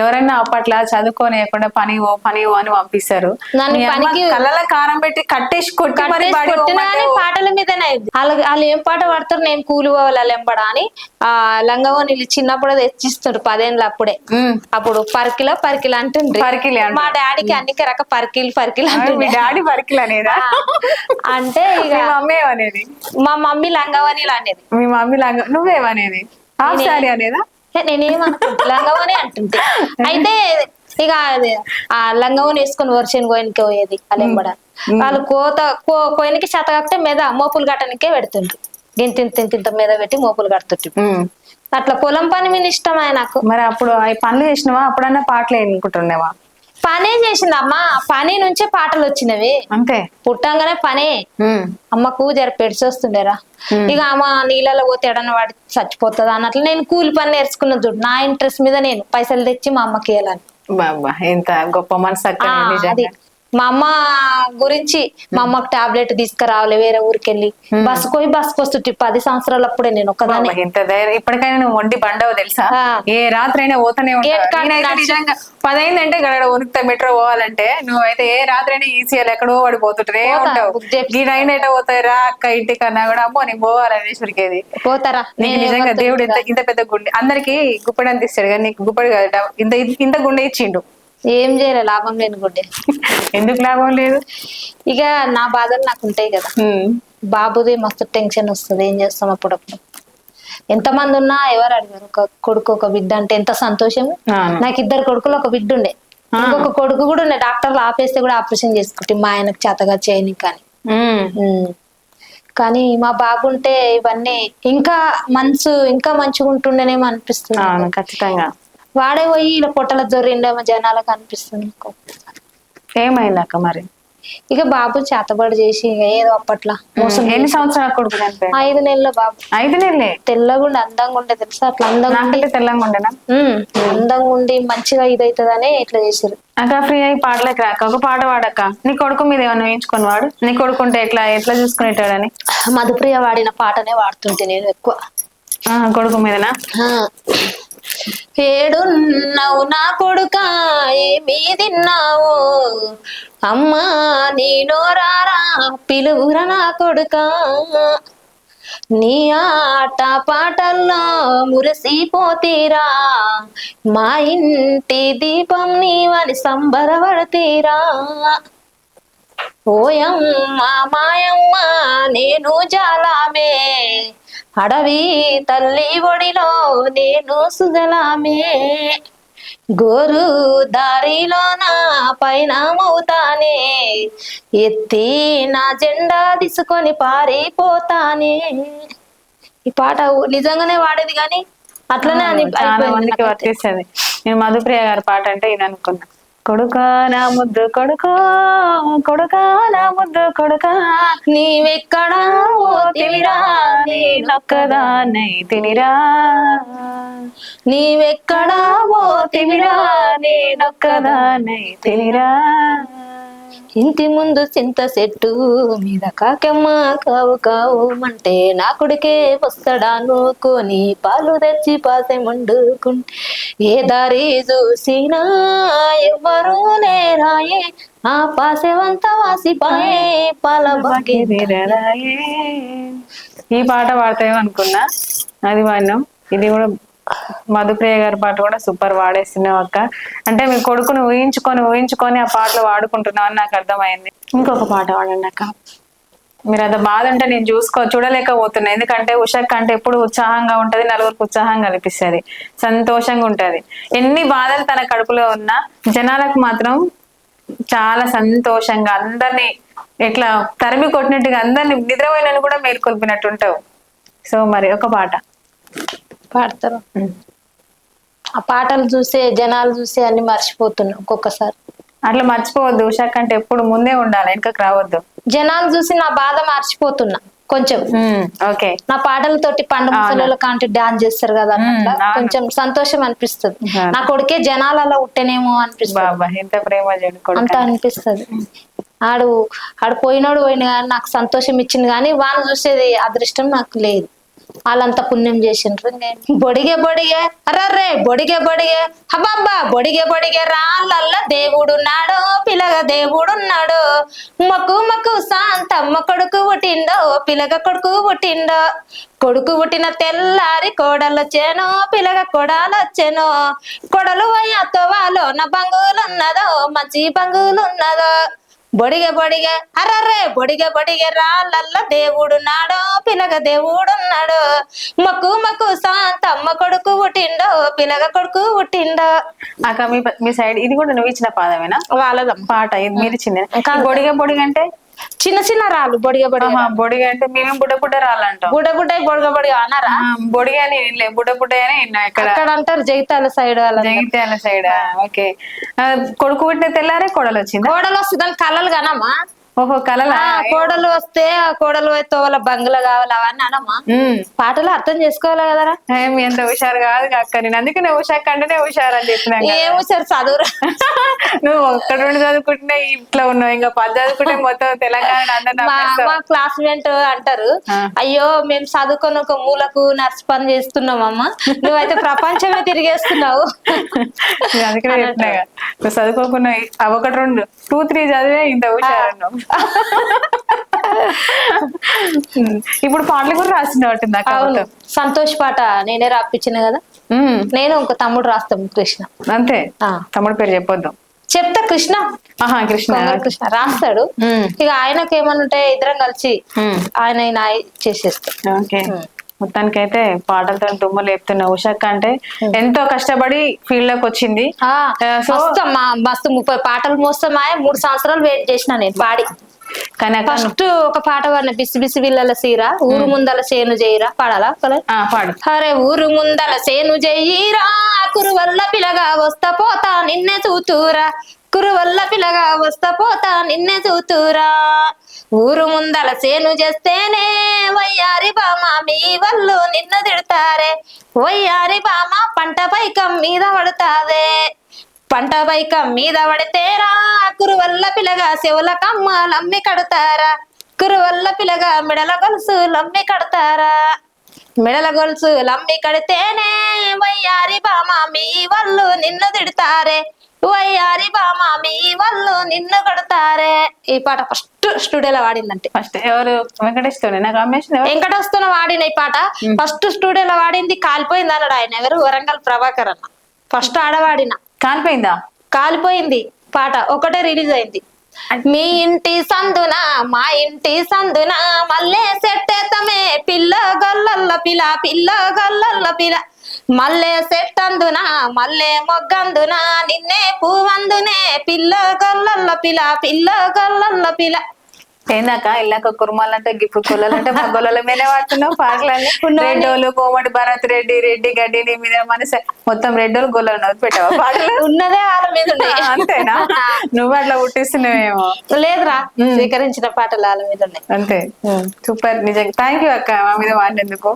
ఎవరైనా అప్పట్లో చదువుకోనియకుండా పని ఓ పని ఓ అని పంపిస్తారు. కళ్ళలో కారం పెట్టి కట్టేసి కొట్టి పాటల మీదనే వాళ్ళు వాళ్ళు ఏం పాట పాడతారు? నేను కూలి పోవాలి ఎంబడా అని ఆ లంగవోని చిన్నప్పుడు తెచ్చిస్తారు పదేళ్ళు అప్పుడే. అప్పుడు పర్కిల పర్కిల అంటుండ్రి. పరికిలి. మా డాడీకి అన్ని రక పర్కిల్ పర్కిల్ డాడీ పరికిలు అనేదా? అంటే ఇక మమ్మీ ఏమనేది? మా మమ్మీ లంగవనిలు అనేది. మీ మమ్మీ లాగా నువ్వేమనేది? Half sorry అనేదా? ఏ, నేనేమనుకుంటా లంగవని అంటుంటే. అయితే ఇక అది ఆ లంగవని వేసుకొని వర్షం కోయనికి పోయేది అలెంబడ వాళ్ళు కోత కో- కోయనికి చేత కాకపోతే మీద మోపులు కట్టడానికే పెడుతుండ్రు. గింత ఇంత ఇంత ఇంత మీద పెట్టి మోపులు ఉమ్. అట్లా పొలం పని మీద ఇష్టమే నాకు మరి అప్పుడు పనులు చేసినావా? అప్పుడన్నా పాటలు ఎన్నుకుంటుండేవా పనే చేసింది అమ్మ పని నుంచే పాటలు వచ్చినవి. అంతే. పుట్టంగానే పనే. అమ్మకు జర పెడిసి వస్తుండేరా. ఇక అమ్మ నీళ్ళలో పోతే ఎడన వాడి చచ్చిపోతుంది అన్నట్లు నేను కూలి పని నేర్చుకున్న చూడు నా ఇంట్రెస్ట్ మీద నేను పైసలు తెచ్చి మా అమ్మకి ఇవ్వాలని బాబా ఎంత గొప్ప మనసు అది. మా అమ్మ గురించి మా అమ్మకి టాబ్లెట్ తీసుకురావాలి వేరే ఊరికి వెళ్ళి బస్సు పోయి బస్సుకు వస్తుంటే పది సంవత్సరాలు అప్పుడే నేను ఒక్కదాన్ని ధైర్యం. ఇప్పటికైనా నువ్వు వండి బండవు తెలుసా. ఏ రాత్రి అయినా పోతానే నిజంగా పదైందంటే గడ ఉనుకుతా మెట్రో పోవాలంటే నువ్వైతే ఏ రాత్రి అయినా ఈసీఎల్ ఎక్కడో పడిపోతుంటే పోతా, ఉంటావు. బుక్ చేసి. గీడైనా ఎట పోతాయి రా అక్క ఇంటి కన్నా కూడా. అమ్మో నీకు పోవాలని ఉరికేది పోతారా? నేను నిజంగా దేవుడు ఇంత. ఇంత పెద్ద గుండె అందరికి గుప్పడి అందిస్తాడు కానీ నీకు గుప్పడి ఇంత ఇంత గుండె ఇచ్చిండు. ఏం చేయలే లాభం లేని గుడ్డే. ఎందుకు లాభం లేదు? ఇక నా బాధలు నాకు ఉంటాయి కదా. బాబుది మస్తు టెన్షన్ వస్తుంది ఏం చేస్తాం అప్పుడప్పుడు. ఎంతమంది ఉన్నా ఎవరు అడిగారు? ఒక కొడుకు ఒక బిడ్డ అంటే ఎంత సంతోషం. నాకు ఇద్దరు కొడుకులు ఒక బిడ్డ ఉండే. ఇంకొక కొడుకు కూడా ఉండే. డాక్టర్లు ఆపేస్తే కూడా ఆపరేషన్ చేసుకుంటే మా ఆయనకు చేతగా చేయని కానీ. కానీ మా బాబు ఉంటే ఇవన్నీ ఇంకా మనసు ఇంకా మంచిగా ఉంటుండేనేమో అనిపిస్తుంది ఖచ్చితంగా. వాడే పోయి ఇలా పొట్టల జొర్రిండేమో జనాలకు అనిపిస్తుంది నాకు. ఏమైంది అక్క మరి? ఇక బాబు చేతబడి చేసి ఇక ఏదో అప్పట్లా మోసం ఎన్ని సంవత్సరాల కొడుకు చనిపోయాడు? ఐదు నెలల బాబు. ఐదు నెలలే? తెల్లగుండి అందంగా ఉండే తెలుసా? అట్లా అందంగా ఉండి నాకంటే తెల్లంగా ఉండేనా ఉమ్, అందంగా ఉండి మంచిగా ఇదైతుందనే ఇట్లా చేసారు అక్క ఫ్రీ అయ్యి పాటలకు రాక ఒక పాట పాడక్క. నీ కొడుకు మీద ఏమైనా వేయించుకొని వాడు? నీ కొడుకుంటే ఎట్లా ఎట్లా చూసుకునేటాడని? మధుప్రియ వాడిన పాటనే వాడుతుంటే నేను ఎక్కువ. ఆ, కొడుకు మీదనా? ఆ. ఏడున్నావు నా కొడుక ఏమీ తిన్నావు అమ్మా నేను రారా పిలువుర నా కొడుక? నీ ఆట పాటల్లో మురిసిపోతీరా మా ఇంటి దీపం నీవని సంబరపడతీరా? ఓయమ్మ మాయమ్మ నేను జాలామే. అడవి తల్లి ఒడిలో నేను సుజలామే. గోరు దారిలో నా పైన మౌతానే ఎత్తి నా జెండా తీసుకొని పారిపోతానే. ఈ పాట నిజంగానే వాడేది కానీ అట్లనే అని నేను మధుప్రియ గారి పాట అంటే ఇది అనుకున్నా కొడుకా నా ముద్దు కొడుకో కొడుకా నా ముద్దు కొడుకా. నీవెక్కడా పోతివిరా నేనొక్కదాన్నై తినిరా. నీవెక్కడా ఓ పోతివిరా నేనొక్కదాన్నై తినిరా. ఇంటి ముందు చింత చెట్టు మీద కాకెమ్మ కావు కావు అంటే నా కొడుకే వస్తాడా నూకొని పాలు తెచ్చి పాసే మండుకుంటే ఏ దారి చూసినా ఎవ్వరూ లేరాయే ఆ పాసెవంత వాసిపాయే పాల బాగే ఈ పాట పాడతామో అనుకున్నా. అది వాడినాం ఇది కూడా మధుప్రియ గారి పాట కూడా సూపర్ వాడేస్తున్నావు అక్క. అంటే మీ కొడుకుని ఊహించుకొని ఊహించుకొని ఆ పాటలు వాడుకుంటున్నావు అని నాకు అర్థమైంది. ఇంకొక పాట వాడండి అక్క. మీరు అంత బాధ అంటే నేను చూసుకో చూడలేకపోతున్నా. ఎందుకంటే ఉషక్ అంటే ఎప్పుడు ఉత్సాహంగా ఉంటది నలుగురికి ఉత్సాహంగా అనిపిస్తుంది సంతోషంగా ఉంటది. ఎన్ని బాధలు తన కడుపులో ఉన్నా జనాలకు మాత్రం చాలా సంతోషంగా అందరినీ ఇట్లా తరిమి కొట్టినట్టుగా అందరిని నిద్రపోయినని కూడా మేల్కొల్పినట్టు ఉంటావు సో మరి ఒక పాట. పాడతారు. ఆ పాటలు చూసే జనాలు చూసే అన్ని మర్చిపోతున్నాం ఒక్కొక్కసారి. అట్లా మర్చిపోవద్దు ఉషాక్ అంటే ఎప్పుడు ముందే ఉండాలి వెనకకు రావద్దు. జనాలు చూసి నా బాధ మర్చిపోతున్నా కొంచెం. ఓకే. నా పాటలతోటి పండు ముసలిలో కాంటి డాన్స్ చేస్తారు కదా అవును. కొంచెం సంతోషం అనిపిస్తుంది. నా కొడుకే జనాలలో ఉట్టనేమో అనిపిస్తుంది. బాబా ఎంత ప్రేమ చెడు అంత కొడుకు అనిపిస్తుంది. ఆడు ఆడు పోయినోడు పోయిన కానీ నాకు సంతోషం ఇచ్చింది కానీ వాడిని చూసేది అదృష్టం నాకు లేదు. వాళ్ళంతా పుణ్యం చేసిండ్రు. బొడిగే బొడిగే అర్రర్రే బొడిగే బొడిగే హబాబ్బా బొడిగే బొడిగే రాళ్ళల్లా దేవుడున్నాడు పిలగ దేవుడున్నాడు. మక్కు మక్కు శాంతమ్మ కొడుకు పుట్టిండో పిలగ కొడుకు పుట్టిండో. కొడుకు పుట్టిన తెల్లారి కోడలొచ్చాను పిలగ కొడాలొచ్చాను. కొడలు అయ్యాతో బంగులు బంగులున్నదో మంచి బంగులున్నదో. బొడిగె బొడిగె అర్రర్రే బొడిగె బొడిగె రాళ్ళల్ల దేవుడున్నాడు పిలగ దేవుడున్నాడు మక్కు మక్కు శాంతమ్మ కొడుకు పుట్టిండో పిలగ కొడుకు పుట్టిండో. అక్క మీ మీ సైడ్ ఇది కూడా నువ్వు ఇచ్చిన పాదమేనా? వాళ్ళదమ్మ. పాట ఇది మీరు ఇచ్చింది. బొడిగ బొడిగ అంటే? చిన్న చిన్న రాళ్ళు బొడిగె బొడిగె అంటే మేమేం బుడ్డ బుడ్డ రాలంటాం బుడ్డ బుడ్డ బొడగ బొడిగ అన్నారా? ఆ, బొడిగ అని వినలే బుడ్డ బుడ్డ అని ఇక్కడ. అక్కడ అంటారు Jagtial side Jagtial side okay. కొడుకు పుట్టిన తెల్లారే కోడలు వచ్చింది కోడలు వస్తే దాని కళ్ళలు కానమ్మా. ఓహో కలలా? కోడలు వస్తే ఆ కోడలు అయితే వాళ్ళ బంగ్లా కావాలి అవన్నీ అనమ్మా. పాటలు అర్థం చేసుకోవాలి కదరా? ఏం ఎంత హుషారు కాదు అక్క నేను అందుకే నువ్వు హుషార్ కంటేనే హుషారు అని చెప్పినా. ఏమో సార్ చదువురా. నువ్వు ఒక్కడ రెండు చదువుకుంటే ఇట్లా ఉన్నావు ఇంకా పది చదువుకుంటే మొత్తం తెలంగాణ మా క్లాస్మేట్ అంటారు. అయ్యో మేము చదువుకొని ఒక మూలకు నర్స్ పని చేస్తున్నామమ్మా నువ్వైతే ప్రపంచమే తిరిగేస్తున్నావు. నేను అందుకనే చెప్పినా చదువుకోకుండా అవి ఒకటి రెండు టూ త్రీ చదివే ఇంత హుషారు. ఇప్పుడు పాటలు కూడా రాసిన అవును. సంతోష్ పాట నేనే రాపించిన కదా. నేను ఒక తమ్ముడు రాస్తాం కృష్ణ. అంతే. తమ్ముడు పేరు చెప్పొద్దు. చెప్తా కృష్ణ. ఆహా కృష్ణ. కృష్ణ. రాస్తాడు. ఇక ఆయనకి ఏమనుంటే ఇద్దరం కలిసి. ఆయన చేసేస్తాం. మొత్తానికైతే పాటలతో దుమ్ము లేపుతున్న ఉషక్క అంటే ఎంతో కష్టపడి ఫీల్డ్లోకి వచ్చింది సో మస్తు ముప్పై పాటలు మోస్తామా మూడు సంవత్సరాలు వెయిట్ చేసిన నేను పాడి. కానీ ఫస్ట్ ఒక పాట పాడిన బిసి బిసి బిల్లల సీర ఊరు ముందల సేను చేయరా పాడాలా పాడు. అరే ఊరు ముందల సేను చెయ్యిరా కురువల్ల పిలగా వస్తా పోతా నిన్నే చూతురా. కురువల్ల పిలగా వస్తా పోతా నిన్నే చూతురా. ఊరు ముందల సేను చేస్తేనే వయ్యారి బామ మీ వాళ్ళు నిన్ను తిడతారే. వయ్యారి బామ పంట పైకం మీద పడతావే. పంట పైకం మీద పడితేరా కురువల్ల పిలగా శివుల కమ్మలమ్మి కడతారా. కురువల్ల పిలగా మెడల గొలుసు లమ్మి కడతారా. మెడల గొలుసు లమ్మి కడితేనే వయ్యారి బామ మీ వాళ్ళు నిన్ను తిడతారే. వయ్యారి బామ మీ వాళ్ళు నిన్ను కడతారే. ఈ పాట ఫస్ట్. స్టూడియోలో వాడిందంటే. ఫస్ట్ ఎవరు? వెంకటేష్ తోనే. నాకు వెంకటేశ్వర వాడిన ఈ పాట. ఫస్ట్ స్టూడియోలో వాడింది కాలిపోయింది అన్నాడు ఆయన ఎవరు? వరంగల్ ప్రభాకర్ అన్న. ఫస్ట్ ఆడవాడిన కాలిపోయిందా? కాలిపోయింది పాట. ఒకటే రిలీజ్ అయింది. మీ ఇంటి సందున మా ఇంటి సందున మల్లె సెట్టేతమే పిల్ల గొల్లల్ల పిల్ల పిల్ల గొల్లల్ల పిల్ల. మల్లె సెట్టందున మల్లె మొగ్గందున నిన్నే పువ్వందునే పిల్ల గొల్లల్ల పిల్ల పిల్ల గొల్లల్ల పిల్ల. ఏందాక ఇల్లాక కుర్మాలంటే గిప్పు కొల్లాలంటే మా గొల్లల మీదే వాడుతున్నావు పాటలన్నీ రెడ్డోలు కోమటి భరత్ రెడ్డి రెడ్డి గడ్డి నీ మీద మనసు. మొత్తం రెడ్డోలు గొల్లలు నవ్వు పెట్టావా? పాటలు ఉన్నదే వాళ్ళ మీద ఉన్నాయి. అంతేనా? నువ్వు అట్లా పుట్టిస్తున్నావేమో. లేదురా స్వీకరించిన పాటలు వాళ్ళ మీద ఉన్నాయి. అంతే. సూపర్. నిజంగా. థ్యాంక్ యూ అక్క మా మీద వాడినందుకు.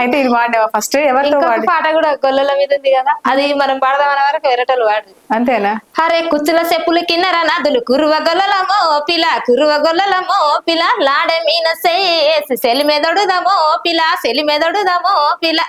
అయితే ఇది వాడావా ఫస్ట్ ఎవరితో పాట కూడా గొల్లల మీద ఉంది కదా అది మనం పాడదామనే వరకు వేరేటోళ్ళు వాడు అంతేనా? హరే కుచ్చుల చెప్పులు కిన్నర నదులు కురువ గొల్లలమో పిల కురువ గొల్లలమో పిల లాడే మీన సేసి సెలి మెదడుదమో పిల సెలి మెదడుదమో పిల.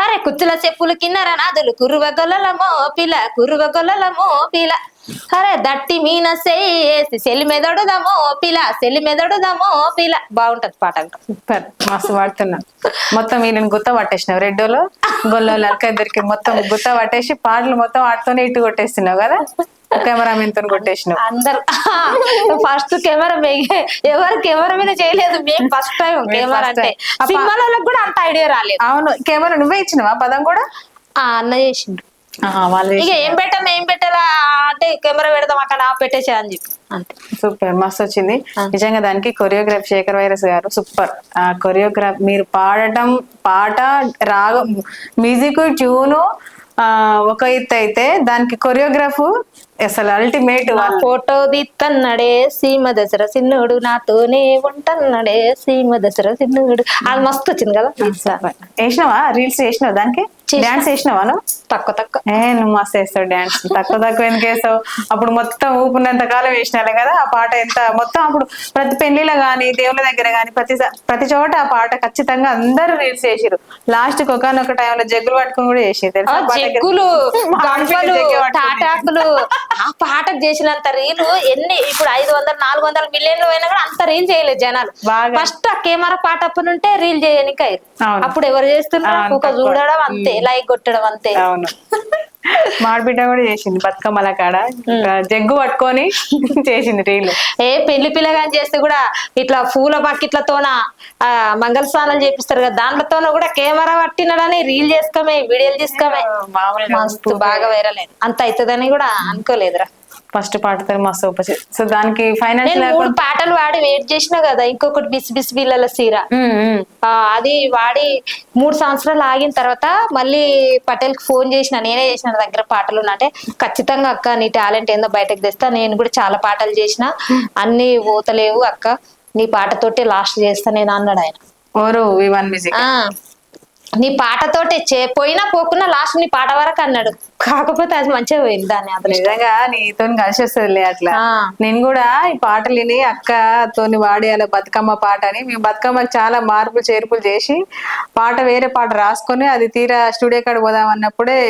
హరే కుచ్చుల చెప్పులు కిన్నర నదులు కురువగొల్లలమో పిల కురువ గొల్లలమో పిల. హరే దట్టి మీన సేసి సెలి మెదడుదమో పిల సెలి పిల. బాగుంటది పాట మస్తు పాడుతున్నా. మొత్తం వీళ్ళని గుత్త పట్టేసినావు రెడ్డోలో గొల్లలో అక్క ఇద్దరికి మొత్తం గుత్త పట్టేసి పాటలు మొత్తం ఆడుతూనే ఇటు కొట్టేస్తున్నావు కదా? కెమెరామెన్తో కొట్టేసినావు. అందరు ఫస్ట్ కెమెరా ఎవరు కెమెరా మీద చేయలేదు. మేము ఫస్ట్ టైం కెమెరా అంటే సినిమాలకు కూడా అంత ఐడియా రాలేదు. అవును కెమెరా నువ్వే ఇచ్చినవా? పదం కూడా? అన్న చేసిండు. ఇక ఏం పెట్టాం ఏం పెట్టాలా? అంటే కెమెరా పెడదాం అక్కడ ఆ పెట్టేసా అని చెప్పి. అంతే. సూపర్ మస్తు వచ్చింది. నిజంగా దానికి కొరియోగ్రాఫ్ శేఖర్ వైరస్ గారు సూపర్. ఆ కొరియోగ్రాఫ్ మీరు పాడటం పాట రాగం మ్యూజిక్ ట్యూను ఒక ఎత్తు అయితే దానికి కొరియోగ్రాఫ్ అసలు అల్టిమేట్ ఫోటో దిత్తన్నడే సీమ దసరా సిన్నుడు నాతోనే ఉంటన్నడే సీమ దసరా సిన్నుడు అది మస్తు వచ్చింది కదా వేసినావా? రీల్స్ వేసినావా దానికి. డాన్స్ వేసినావా తక్కువ తక్కువ. ఏ నువ్వు మస్తు వేస్తావు డాన్స్ తక్కువ తక్కువ ఎందుకు వేస్తావు అప్పుడు మొత్తం ఊపున్నంత కాలం వేసినాలే కదా ఆ పాట ఎంత? మొత్తం అప్పుడు ప్రతి పెళ్ళిలో గాని దేవుళ్ళ దగ్గర గాని ప్రతి ప్రతి చోట ఆ పాట ఖచ్చితంగా అందరూ రీల్స్ చేసిరు లాస్ట్కి ఒకనొక టైంలో జగ్గులు పట్టుకుని కూడా చేసి ఆ తెలుసా ఆ పాటకి? జగ్గులు. తాటాకులు ఆ పాటకు చేసినంత రీలు ఎన్ని? ఇప్పుడు ఐదు వందలు నాలుగు వందల మిలియన్లు పోయినా కూడా అంత రీల్ చేయలేదు జనాలు. ఫస్ట్ ఆ కెమెరా పాట అప్పుడు ఉంటే రీల్ చేయడానికి. అప్పుడు ఎవరు చేస్తున్నారు? ఒక. చూడడం అంతే. లైక్ కొట్టడం అంతే. అవును. మాడిబిడ్డ కూడా చేసింది బతుకమ్మల కాడ. జగ్గు పట్టుకొని చేసింది రీల్. ఏ పెళ్ళి పిల్లగాని చేస్తే కూడా ఇట్లా పూల బకెట్లతోన ఆ మంగళ స్నానాలు చేపిస్తారు కదా దాంట్లతోన కూడా కెమెరా పట్టినడని రీల్ చేసుకోమే వీడియోలు మామూలుగా మస్తు బాగా వైరల్ అయింది. అంత అవుతుందని కూడా అనుకోలేదురా. ఫస్ట్ పాటతో మస్తు సో దానికి ఫైనాన్షియల్ మూడు పాటలు వాడి వెయిట్ చేసినా కదా ఇంకొకటి బిస్ బిస్ బిల్లల సీర. అది వాడి మూడు సంవత్సరాలు ఆగిన తర్వాత మళ్ళీ పటేల్కి ఫోన్ చేసిన నేనే చేసిన దగ్గర పాటలు. అంటే ఖచ్చితంగా అక్క నీ టాలెంట్ ఏందో బయటకు తెస్తా నేను కూడా చాలా పాటలు చేసిన. అన్ని పోతలేవు అక్క నీ పాటతోటే లాస్ట్ చేస్తా నేను అన్నాడు ఆయన. ఓరు వివన్ మ్యూజిక్. ఆ. నీ పాటతోటే చే పోయినా పోకున్నా లాస్ట్ నీ పాట వరకు అన్నాడు. కాకపోతే అది మంచిగా పోయింది దాన్ని అతను. నిజంగా నీతో కలిసి వస్తుందిలే అట్లా. నేను కూడా ఈ పాటలు విని అక్క తోని వాడేయాలి బతుకమ్మ పాట అని. మేము బతుకమ్మకి చాలా మార్పులు చేర్పులు చేసి పాట వేరే పాట రాసుకొని అది తీరా స్టూడియో కాడ పోదాం అన్నప్పుడే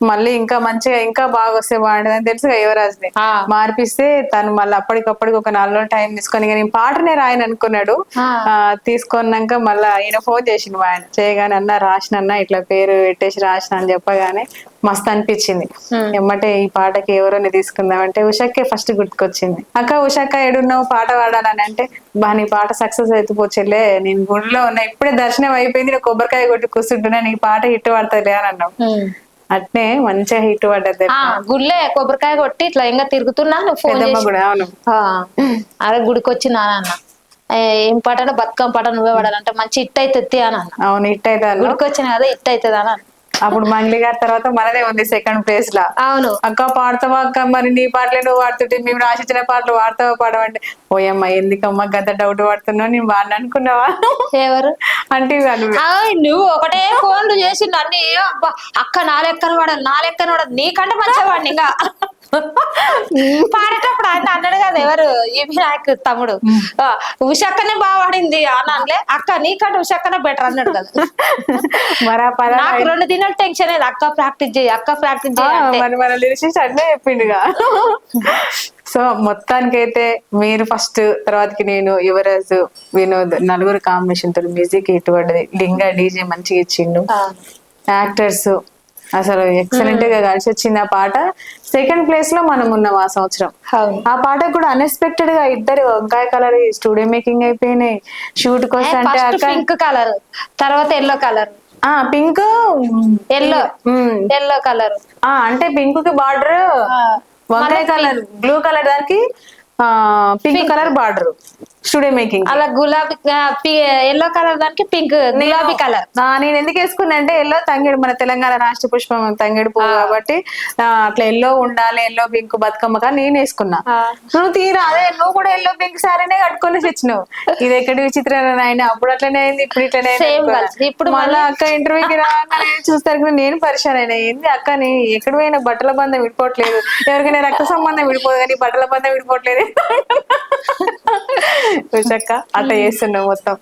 మళ్ళీ ఇంకా మంచిగా ఇంకా బాగా వస్తే అని తెలుసు యువరాజ్ని. మార్పిస్తే తను మళ్ళీ అప్పటికప్పటికి ఒక నాలుగు రోజులు టైం తీసుకొని నేను పాటనే రాయని అనుకున్నాడు. తీసుకున్నాక మళ్ళీ ఆయన ఫోన్ చేసిండు ఆయన. చేయగానే అన్న రాసిన ఇట్లా పేరు పెట్టేసి రాసిన అని చెప్పగానే మస్తు అనిపించింది. ఎమ్మటే ఈ పాటకి ఎవరైనా తీసుకుందాం అంటే ఉషాకే ఫస్ట్ గుర్తుకొచ్చింది. అక్క ఉషాక్క ఏడున్నావు పాట పాడాలని అంటే బా నీ పాట సక్సెస్ అయిపోచెల్లే నేను గుడిలో ఉన్నా ఇప్పుడే దర్శనం అయిపోయింది నేను కొబ్బరికాయ కొట్టి కూర్చుంటున్నా నీ పాట హిట్ పడతలే అని అన్నావు అట్నే మంచిగా హిట్ పడ్డది గుళ్ళే కొబ్బరికాయ కొట్టి ఇట్లా ఇంకా తిరుగుతున్నా నువ్వు ఫోన్ అవును. అరే గుడికి వచ్చినా అన్న. ఏ, పాట బతుకమ్మ పాట నువ్వే పాడాలంటే మంచి ఇట్ అవుతుంది అని అన్న. అవును అయితే అన్నావు. గుడికి వచ్చిన కదా ఇట్ అవుతుంది అని అప్పుడు మంగ్లీ గారి తర్వాత మనదే ఉంది సెకండ్ ప్లేస్ లా. అవును. అక్క పాడతావా అక్క? మరి నీ పాటలే నువ్వు పాడుతుంటే మేము రాసిచ్చిన పాటలు వాడతావా పాడమంటే ఓయమ్మ ఎందుకమ్మా గంత డౌట్ పడుతున్నావు? నేను వాడిని అనుకున్నావా? ఎవరు? అంటే వాళ్ళు నువ్వు ఒకటే ఫోన్లు చేసి అబ్బా, అక్క నా లెక్కన వాడాలి నా లెక్కన వాడాలి. నీకంటే మంచిగా వాడిని ఇంకా. పాడేటప్పుడు ఆయన అన్నాడు కదా ఎవరు? ఈ వినాయక్ తమ్ముడు. ఉషక్కనే బాగా అని అనలే. అక్క నీకంటే ఉషక్కనే బెటర్ అన్నాడు కదా. మరి నాకు రెండు దినాలు టెన్షన్ అయ్యేది అక్క ప్రాక్టీస్ చేయి అక్క ప్రాక్టీస్ ఆ, చేయి అంటే. మరి మన లిరిసిస్ట్ అట్లే చెప్పిండుగా. సో మొత్తానికైతే మీరు ఫస్ట్ తర్వాతకి నేను యువరాజు వినోద్ నలుగురు కాంబినేషన్తో మ్యూజిక్ పడ్డది లింగా డీజే మంచిగా ఇచ్చిండు. యాక్టర్స్ అసలు ఎక్సలెంట్గా కలిసి వచ్చింది ఆ పాట. సెకండ్ ప్లేస్లో మనం ఉన్నాం ఆ సంవత్సరం. ఆ పాట కూడా అన్ఎక్స్పెక్టెడ్గా ఇద్దరు వంకాయ కలర్ స్టూడియో మేకింగ్ అయిపోయినాయి. షూట్ కోసం అంటే పింక్ కలర్ తర్వాత ఎల్లో కలర్ ఆ పింక్ ఎల్లో ఎల్లో కలర్ ఆ అంటే పింక్కి బార్డర్ వంకాయ కలర్ బ్లూ కలర్ దానికి pink colour border studio making అలా గులాబీ ఎల్లో కలర్ దానికి పింక్ గులాబీ కలర్ నేను ఎందుకు వేసుకున్నా అంటే ఎల్లో తంగేడు మన తెలంగాణ రాష్ట్ర పుష్పం తంగేడు పువ్వు కాబట్టి అట్లా ఎల్లో ఉండాలి ఎల్లో పింక్ బతుకమ్మ కానీ నేను వేసుకున్నా. నువ్వు తీరా అదే నువ్వు కూడా ఎల్లో పింక్ సారీనే కట్టుకొని తెచ్చినావు. ఇది ఎక్కడి విచిత్రం ఆయన అప్పుడు అట్లనే అయింది ఇప్పుడు ఇట్లనే. ఇప్పుడు మళ్ళీ అక్క ఇంటర్వ్యూకి రాగానే చూస్తారు నేను పరిశాన్ అయినా ఏంది అక్క నీ ఎక్కడ పోయినా బట్టల బంధం విడిపోవట్లేదు. ఎవరికైనా రక్త సంబంధం విడిపోదు కానీ బట్టల బంధం విడిపోవట్లేదు. విశాఖ అట్లా చేస్తున్నాం మొత్తం.